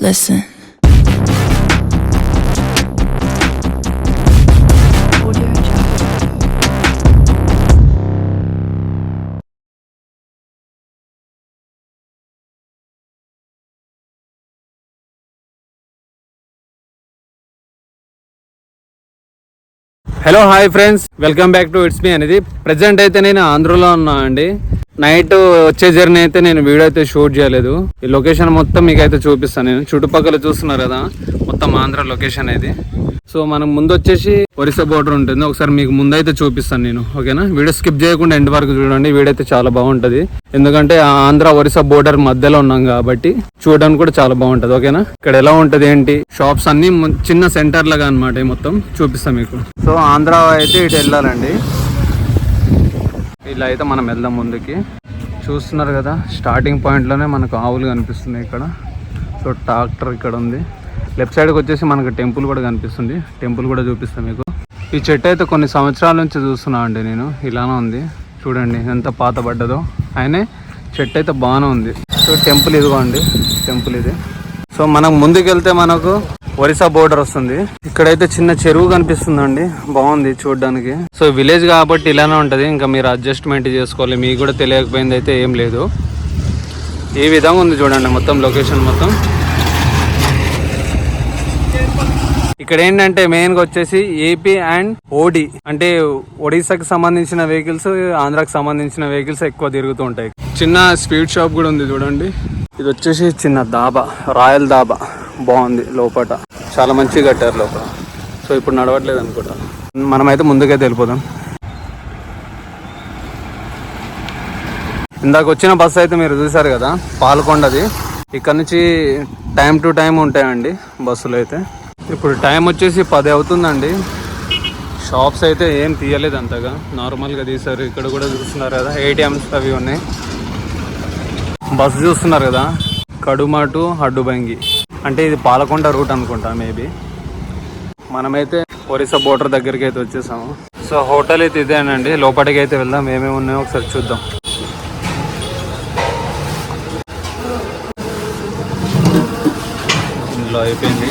Listen. Hello hi friends welcome back to it's me అనేది present అయితే నేను ఆంధ్రలో ఉన్నా అండి. నైట్ వచ్చే జర్నీ అయితే నేను వీడియో అయితే షూట్ చేయలేదు. ఈ లొకేషన్ మొత్తం మీకు అయితే చూపిస్తాను నేను. చుట్టుపక్కల చూస్తున్నారు కదా మొత్తం ఆంధ్ర లొకేషన్ ఇది. సో మనం ముందు వచ్చేసి ఒరిస్సా బోర్డర్ ఉంటుంది. ఒకసారి మీకు ముందు అయితే చూపిస్తాను నేను ఓకేనా? వీడియో స్కిప్ చేయకుండా ఎండ్ వరకు చూడండి. వీడియో అయితే చాలా బాగుంటది. ఎందుకంటే ఆంధ్ర ఒరిస్సా బోర్డర్ మధ్యలో ఉన్నాం కాబట్టి చూడడానికి కూడా చాలా బాగుంటది ఓకేనా? ఇక్కడ ఎలా ఉంటది ఏంటి? షాప్స్ అన్ని చిన్న సెంటర్ లాగా అనమాట మొత్తం. చూపిస్తాం మీకు. సో ఆంధ్ర అయితే ఇటు వెళ్ళాలండి. ఇలా అయితే మనం వెళ్దాం ముందుకి. చూస్తున్నారు కదా స్టార్టింగ్ పాయింట్లోనే మనకు ఆవులు కనిపిస్తున్నాయి ఇక్కడ. సో ట్రాక్టర్ ఇక్కడ ఉంది. లెఫ్ట్ సైడ్కి వచ్చేసి మనకు టెంపుల్ కూడా కనిపిస్తుంది. టెంపుల్ కూడా చూపిస్తాను మీకు. ఈ చెట్టు అయితే కొన్ని సంవత్సరాల నుంచి చూస్తున్నా అండి నేను. ఇలానే ఉంది. చూడండి ఎంత పాత పడ్డదో. అయినా చెట్టు అయితే బాగానే ఉంది. సో టెంపుల్ ఇదిగో అండి టెంపుల్ ఇది. సో మనం ముందుకెళ్తే మనకు ఒరిస్సా బోర్డర్ వస్తుంది. ఇక్కడైతే చిన్న చెరువు కనిపిస్తుందండి. బాగుంది చూడడానికి. సో విలేజ్ కాబట్టి ఇలానే ఉంటుంది. ఇంకా మీరు అడ్జస్ట్మెంట్ చేసుకోవాలి. మీకు కూడా తెలియకపోయింది అయితే ఏం లేదు. ఈ విధంగా ఉంది చూడండి మొత్తం లొకేషన్ మొత్తం. ఇక్కడ ఏంటంటే మెయిన్గా వచ్చేసి ఏపీ అండ్ ఓడి అంటే ఒడిశాకి సంబంధించిన వెహికల్స్ ఆంధ్రాకి సంబంధించిన వెహికల్స్ ఎక్కువ తిరుగుతూ ఉంటాయి. చిన్న స్వీట్ షాప్ కూడా ఉంది చూడండి. ఇది వచ్చేసి చిన్న దాబా రాయల్ దాబా. బాగుంది లోపల చాలా మంచిగా కట్టారు లోపల. సో ఇప్పుడు నడవట్లేదు అనుకుంటా. మనమైతే ముందుకైతే వెళ్ళిపోదాం. ఇందాక వచ్చిన బస్సు అయితే మీరు చూసారు కదా పాలకొండది. ఇక్కడ నుంచి టైం టు టైం ఉంటాయండి బస్సులు అయితే. ఇప్పుడు టైం వచ్చేసి పది అవుతుందండి. షాప్స్ అయితే ఏం తీయలేదు అంతగా. నార్మల్గా తీశారు. ఇక్కడ కూడా చూస్తున్నారు కదా ఏటీఎంస్ అవి ఉన్నాయి. బస్సు చూస్తున్నారు కదా కడుమాటు అడ్డుబంగి అంటే ఇది పాలకొండ రూట్ అనుకుంటా మేబీ మనమైతే ఒరిస్సా బోర్డర్ దగ్గరికి అయితే వచ్చేసాము. సో హోటల్ అయితే ఇదేనండి. లోపలికి అయితే వెళ్దాం. ఏమేమి ఉన్నాయో ఒకసారి చూద్దాం. ఇందులో అయిపోయింది.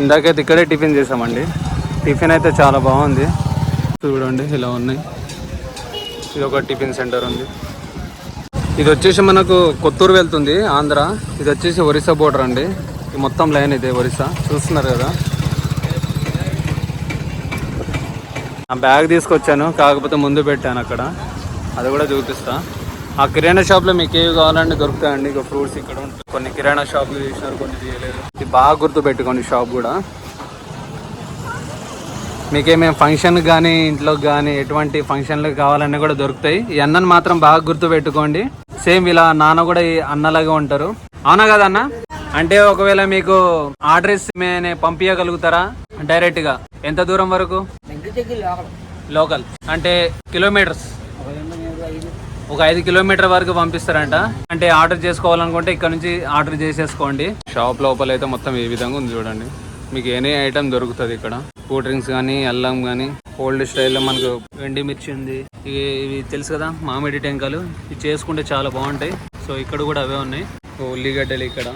ఇందాకైతే ఇక్కడే టిఫిన్ చేసామండి. టిఫిన్ అయితే చాలా బాగుంది. చూడండి ఇలా ఉన్నాయి. ఇది ఒక టిఫిన్ సెంటర్ ఉంది. ఇది వచ్చేసి మనకు కొత్తూరు వెళ్తుంది ఆంధ్ర. ఇది వచ్చేసి ఒరిస్సా బోర్డర్ అండి. ఈ మొత్తం లైన్ ఇది ఒరిస్సా. చూస్తున్నారు కదా? ఆ బ్యాగ్ తీసుకొచ్చాను కాకపోతే ముందు పెట్టాను అక్కడ. అది కూడా చూపిస్తా. ఆ కిరాణా షాప్లో మీకు ఏవి కావాలంటే దొరుకుతాయండి. ఇక ఫ్రూట్స్ ఇక్కడ ఉంటాయి కొన్ని కిరాణా షాపులు తీసినారు కొన్ని తీయలేదు ఇది బాగా గుర్తు పెట్టుకోండి షాప్ కూడా. మీకేమేం ఫంక్షన్ కానీ ఇంట్లోకి కానీ ఎటువంటి ఫంక్షన్లకు కావాలన్నా కూడా దొరుకుతాయి. ఈ అన్నను మాత్రం బాగా గుర్తు పెట్టుకోండి సేమ్ ఇలా నాన్న కూడా ఈ అన్నలాగా ఉంటారు. అవునా కదా అన్న? అంటే ఒకవేళ మీకు ఆర్డర్స్ పంపించగలుగుతారా డైరెక్ట్గా. ఎంత దూరం వరకు? లోకల్. అంటే కిలోమీటర్స్. ఒక ఐదు కిలోమీటర్ వరకు పంపిస్తారంట. అంటే ఆర్డర్ చేసుకోవాలనుకుంటే ఇక్కడ నుంచి ఆర్డర్ చేసేసుకోండి. షాప్ లోపల అయితే మొత్తం ఈ విధంగా ఉంది చూడండి. మీకు ఎనీ ఐటమ్ దొరుకుతుంది ఇక్కడ. కూల్ డ్రింక్స్ కానీ అల్లం కానీ ఓల్డ్ స్టైల్లో మనకు వెండి మిర్చి ఉంది. ఇవి ఇవి తెలుసు కదా మామిడి టెంకాలు ఇవి చేసుకుంటే చాలా బాగుంటాయి. సో ఇక్కడ కూడా అవే ఉన్నాయి. ఉల్లిగడ్డలు ఇక్కడ.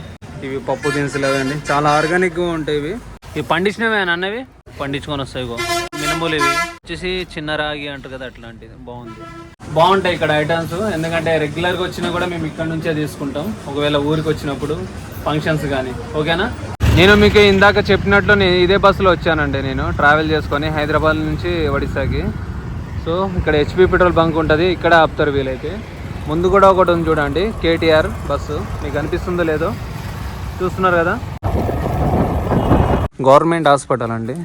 ఇవి పప్పు దినుసులు అవండి చాలా ఆర్గానిక్గా ఉంటాయి ఇవి. ఇవి పండించినవే అన్నవి? పండించుకొని వస్తాయి మినుములు ఇవి. వచ్చేసి చిన్న రాగి అంటారు కదా అట్లాంటిది. బాగుంది. బాగుంటాయి ఇక్కడ ఐటమ్స్ ఎందుకంటే రెగ్యులర్గా వచ్చినా కూడా మేము ఇక్కడ నుంచే తీసుకుంటాం. ఒకవేళ ఊరికి వచ్చినప్పుడు ఫంక్షన్స్ కానీ ఓకేనా? నేను మీకు ఇందాక చెప్పినట్లు నేను ఇదే బస్సులో వచ్చానండి నేను. ట్రావెల్ చేసుకొని హైదరాబాద్ నుంచి ఒడిశాకి. సో ఇక్కడ హెచ్పి పెట్రోల్ బంక్ ఉంటుంది. ఇక్కడ ఆపుతారు వీలైతే. ముందు కూడా ఒకటి ఉంది చూడండి. కేటీఆర్ బస్సు మీకు అనిపిస్తుందో లేదో చూస్తున్నారు కదా? గవర్నమెంట్ హాస్పిటల్ అండి.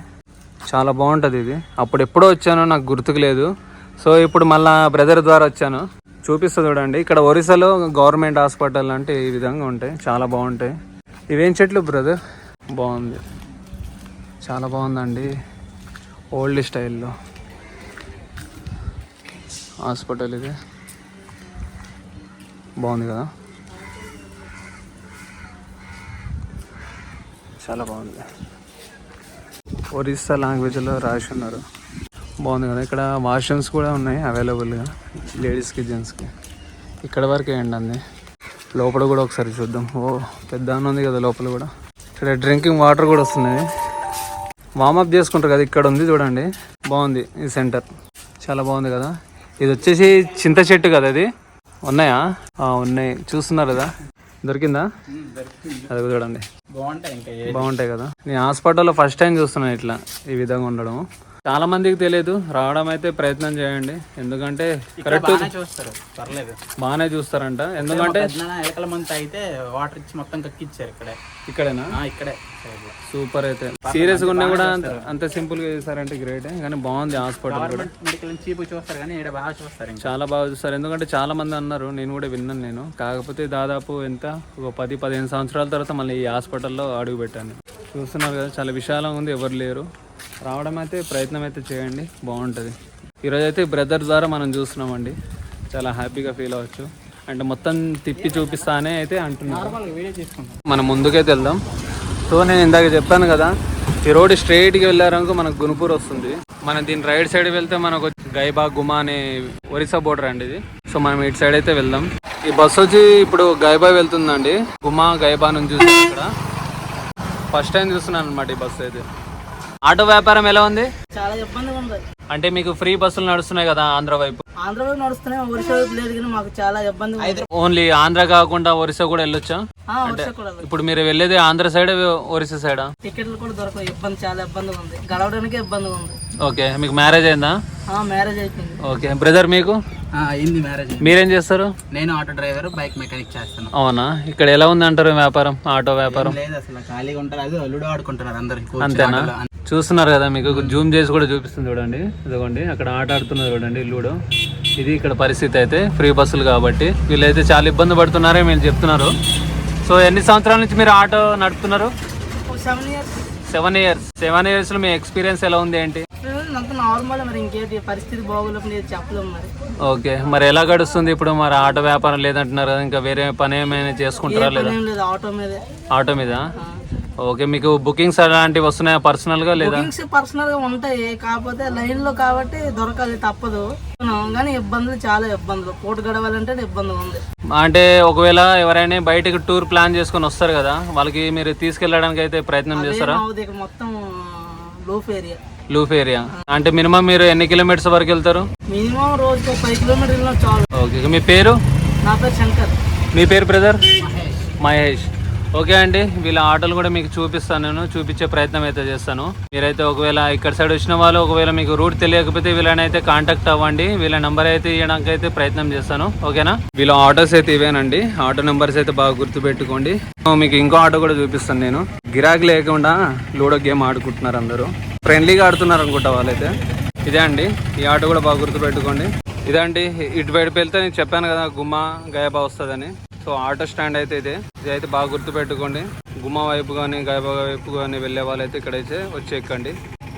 చాలా బాగుంటుంది ఇది. అప్పుడు ఎప్పుడో వచ్చానో నాకు గుర్తుకు లేదు. సో ఇప్పుడు మళ్ళా బ్రదర్ ద్వారా వచ్చాను. చూపిస్తా చూడండి. ఇక్కడ ఒరిస్సాలో గవర్నమెంట్ హాస్పిటల్ అంటే ఈ విధంగా ఉంటాయి. చాలా బాగుంటాయి. ఇవేం చెట్లు బ్రదర్? బాగుంది. చాలా బాగుందండి. ఓల్డ్ స్టైల్లో. హాస్పిటల్ ఇది. బాగుంది కదా? చాలా బాగుంది. ఒరిస్సా లాంగ్వేజ్లో రాసి ఉన్నారు. బాగుంది కదా. ఇక్కడ వాష్రూమ్స్ కూడా ఉన్నాయి అవైలబుల్గా లేడీస్కి జెంట్స్కి ఇక్కడ వరకు అంది లోపల కూడా ఒకసారి చూద్దాం. ఓ పెద్ద ఉంది కదా లోపల కూడా. ఇక్కడ డ్రింకింగ్ వాటర్ కూడా వస్తున్నాయి వామప్ చేసుకుంటారు కదా ఇక్కడ ఉంది చూడండి. బాగుంది ఈ సెంటర్ చాలా బాగుంది కదా. ఇది వచ్చేసి చింత చెట్టు కదా ఇది. ఉన్నాయా? ఉన్నాయి. చూస్తున్నారు కదా. దొరికిందా? అది చూడండి. బాగుంటాయి కదా. నేను హాస్పిటల్లో ఫస్ట్ టైం చూస్తున్నాను ఇట్లా. ఈ విధంగా ఉండడం చాలా మందికి తెలియదు రావడం అయితే ప్రయత్నం చేయండి. ఎందుకంటే కరెక్ట్ చూస్తారు. పర్లేదు. బాగానే చూస్తారంట. ఎందుకంటే ఎలకల మంత్ అయితే వాటర్ ఇచ్చి మొత్తం కక్కిచ్చారు ఇక్కడే. ఇక్కడేనా? ఇక్కడే. సూపర్ అయితే. సీరియస్గా ఉన్నా కూడా అంత- సింపుల్గా చేశారంటే గ్రేట్ కానీ బాగుంది హాస్పిటల్ మెడికల్ చీపు చూస్తారు కానీ ఇక్కడ బాగా చూస్తారు చాలా బాగా చూస్తారు. ఎందుకంటే చాలా మంది అన్నారు నేను కూడా విన్నాను నేను. కాకపోతే దాదాపు ఎంత? ఒక పది పదిహేను సంవత్సరాల తర్వాత మళ్ళీ ఈ హాస్పిటల్లో అడుగు పెట్టాను. చూస్తున్నారు కదా చాలా విశాలంగా ఉంది. ఎవరు లేరు. రావడం అయితే ప్రయత్నం అయితే చేయండి బాగుంటుంది. ఈరోజు అయితే బ్రదర్ ద్వారా మనం చూస్తున్నామండి. చాలా హ్యాపీగా ఫీల్ అవ్వచ్చు. అంటే మొత్తం తిప్పి చూపిస్తానే అయితే అంటున్నారు మనం ముందుకైతే వెళ్దాం. సో నేను ఇందాక చెప్పాను కదా ఈ రోడ్ స్ట్రైట్కి వెళ్ళారనుకో మనకు గునుపూర్ వస్తుంది. మనం దీని రైట్ సైడ్ వెళ్తే మనకు గైబా గుమా అనే ఒరిస్సా బోర్డర్ అండి ఇది. సో మనం ఇటు సైడ్ అయితే వెళ్దాం. ఈ బస్ వచ్చి ఇప్పుడు గైబా వెళ్తుందండి. గుమా గైబా నుంచి చూసాను ఇక్కడ ఫస్ట్ టైం చూస్తున్నాను అనమాట ఈ బస్సు అయితే. ఆటో వ్యాపారం ఎలా ఉంది? చాలా ఇబ్బందిగా ఉంది. అంటే మీకు ఫ్రీ బస్సులు నడుస్తున్నాయి కదా ఆంధ్ర వైపు. ఆంధ్రప్రదేశ్ నడుస్తున్నాయి ఒరిస్సా వైపు లేదు కానీ మాకు చాలా ఇబ్బందిగా ఉంది. ఓన్లీ ఆంధ్ర కాకుండా ఒరిస్సా కూడా వెళ్ళొచ్చా. ఇప్పుడు మీరు వెళ్ళేది ఆంధ్ర సైడ్ ఒరిస్సా సైడా? టికెట్లు కూడా దొరకవు ఇబ్బంది చాలా ఇబ్బందిగా ఉంది. గడవడానికే ఇబ్బందిగా ఉంది. ఓకే మీకు మ్యారేజ్ అయిందా? ఆ, మ్యారేజ్ అయిపోయింది. ఓకే బ్రదర్ మీకు? అయింది మ్యారేజ్. మీరేం చేస్తారు? నేను ఆటో డ్రైవర్ బైక్ మెకానిక్ చేస్తాను అవునా? ఇక్కడ ఎలా ఉంది అంటారు వ్యాపారం ఆటో వ్యాపారం? లేదు అసలు ఖాళీగా ఉంటారు. అది అల్లుడు ఆడుకుంటున్నారు అందరు అంతేనా? చూస్తున్నారు కదా మీకు జూమ్ చేసి కూడా చూపిస్తుంది చూడండి. ఇదిగోండి అక్కడ ఆట ఆడుతున్నది చూడండి లూడో. ఇది ఇక్కడ పరిస్థితి అయితే ఫ్రీ బస్సులు కాబట్టి. వీళ్ళైతే చాలా ఇబ్బంది పడుతున్నారే మీరు చెప్తున్నారు. సో ఎన్ని సంవత్సరాల నుంచి మీరు ఆటో నడుపుతున్నారు? సెవెన్ ఇయర్స్ సెవెన్ ఇయర్స్ ఇయర్స్లో మీ ఎక్స్పీరియన్స్ ఎలా ఉంది ఏంటి? అంత నార్మల్ మరి ఇంకేంటి పరిస్థితి బాగోలేపు లేదు చెప్పలేము మరి. ఓకే మరి ఎలా గడుస్తుంది ఇప్పుడు? మరి ఆటో వ్యాపారం లేదంటున్నారు కదా ఇంకా వేరే పని ఏమైనా చేసుకుంటారా లేదు? ఆటో మీదే. ఆటో మీద? ఓకే మీకు బుకింగ్స్ అలాంటివి వస్తున్నాయా పర్సనల్గా లేదా? బుకింగ్స్ పర్సనల్గా ఉంటాయి కాకపోతే లైన్లో కాబట్టి దొరకాలి తప్పదు. కానీ ఇబ్బందులు చాలా ఇబ్బందులు. పూట గడవాలంటే ఇబ్బందిగా ఉంది. అంటే ఒకవేళ ఎవరైనా బయటకు టూర్ ప్లాన్ చేసుకొని వస్తారు కదా వాళ్ళకి మీరు తీసుకెళ్ళడానికి అయితే ప్రయత్నం చేస్తారా? మొత్తం లూఫ్ ఏరియా లూఫ్ ఏరియా అంటే మినిమం మీరు ఎన్ని కిలోమీటర్స్ వరకు వెళ్తారు? మినిమం రోజుకి ఒక ఫైవ్ కిలోమీటర్ వెళ్ళినా చాలు. ఓకే మీ పేరు? నా పేరు శంకర్. మీ పేరు బ్రదర్ మహేష్. ఓకే అండి వీళ్ళ ఆటోలు కూడా మీకు చూపిస్తాను నేను చూపించే ప్రయత్నం అయితే చేస్తాను. మీరైతే ఒకవేళ ఇక్కడ సైడ్ వచ్చిన వాళ్ళు ఒకవేళ మీకు రూట్ తెలియకపోతే వీళ్ళని అయితే కాంటాక్ట్ అవ్వండి వీళ్ళ నెంబర్ అయితే ఇవ్వడానికి అయితే ప్రయత్నం చేస్తాను. ఓకేనా వీళ్ళ ఆటోస్ అయితే ఇవేనండి ఆటో నెంబర్స్ అయితే బాగా గుర్తుపెట్టుకోండి. మీకు ఇంకో ఆటో కూడా చూపిస్తాను నేను. గిరాకీ లేకుండా లూడో గేమ్ ఆడుకుంటున్నారు అందరూ. ఫ్రెండ్లీగా ఆడుతున్నారు అనుకుంటా వాళ్ళైతే. ఇదే అండి ఈ ఆటో కూడా బాగా గుర్తుపెట్టుకోండి. ఇదే అండి ఇటు వైపు వెళ్తే నేను చెప్పాను కదా గుమ్మ గయబా వస్తుందని. సో ఆటో స్టాండ్ అయితే ఇది. ఇది అయితే బాగా గుర్తుపెట్టుకోండి. గుమ్మ వైపు కానీ గయబా వైపు కానీ వెళ్ళే వాళ్ళైతే ఇక్కడైతే వచ్చి ఎక్కండి.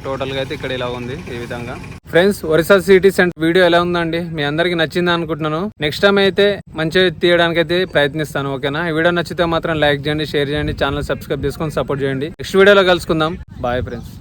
టోటల్గా అయితే ఇక్కడ ఇలా ఉంది ఈ విధంగా. Friends Orissa city centre video ఎలా ఉందండి? మీ అందరికి నచ్చింది అనుకుంటున్నాను. నెక్స్ట్ టైం అయితే మంచిగా తీయడానికి అయితే ప్రయత్నిస్తాను ఓకేనా? ఈ వీడియో నచ్చితే మాత్రం లైక్ చేయండి షేర్ చేయండి ఛానల్ సబ్స్క్రైబ్ చేసుకొని సపోర్ట్ చేయండి. నెక్స్ట్ వీడియోలో కలుసుకుందాం. Bye friends